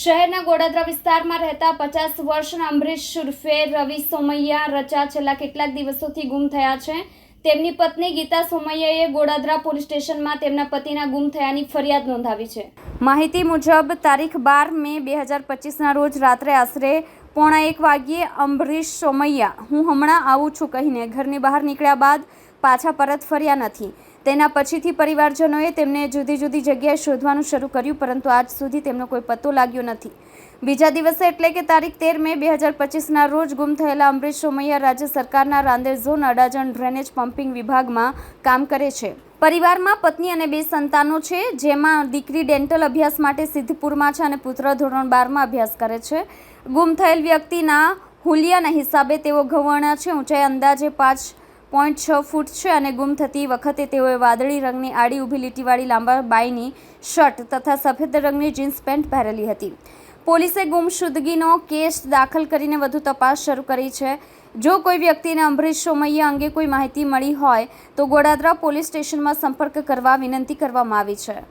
શહેરના ગોડાદરા વિસ્તારમાં રહેતા પચાસ વર્ષના અમરીશ ઉર્ફે રવિ સોમૈયા રચા છેલ્લા કેટલાક દિવસોથી ગુમ થયા છે. તેમની પત્ની ગીતા સોમૈયાએ ગોડાદરા પોલીસ સ્ટેશનમાં તેમના પતિના ગુમ થયાની ફરિયાદ નોંધાવી છે. માહિતી મુજબ, તારીખ બાર મે બે હજાર પચીસના રોજ રાત્રે આશરે પોણા એક વાગ્યે અમરીશ સોમૈયા, હું હમણાં આવું છું કહીને ઘરની બહાર નીકળ્યા બાદ પાછા પરત ફર્યા નથી. તેના પછીથી પરિવારજનોએ તેમને જુદી જુદી જગ્યાએ શોધવાનું શરૂ કર્યું, પરંતુ આજ સુધી તેમનો કોઈ પત્તો લાગ્યો નથી. બીજા દિવસે એટલે કે તારીખ તેર મે બે હજાર પચીસના રોજ ગુમ થયેલા અમરીશ સોમૈયા રાજ્ય સરકારના Rander zone Adajan drainage pumping વિભાગમાં કામ કરે છે. પરિવારમાં પત્ની અને બે સંતાનો છે, જેમાં દીકરી ડેન્ટલ અભ્યાસ માટે સિદ્ધપુરમાં છે અને પુત્ર ધોરણ બારમાં અભ્યાસ કરે છે. ગુમ થયેલ વ્યક્તિના હુલિયાના હિસાબે તેઓ ઘવણા છે, ઊંચાઈ અંદાજે પાંચ પોઈન્ટ છ ફૂટ છે અને ગુમ થતી વખતે તેઓએ વાદળી રંગની આડી ઊભી લીટીવાળી લાંબા બાયની શર્ટ તથા સફેદ રંગની જીન્સ પેન્ટ પહેરેલી હતી. પોલીસે ગુમશુદગીનો કેસ દાખલ કરીને વધુ તપાસ શરૂ કરી છે. જો કોઈ વ્યક્તિને અમરીશ સોમૈયા અંગે કોઈ માહિતી મળી હોય તો ગોડાદરા પોલીસ સ્ટેશનમાં સંપર્ક કરવા વિનંતી કરવામાં આવી છે.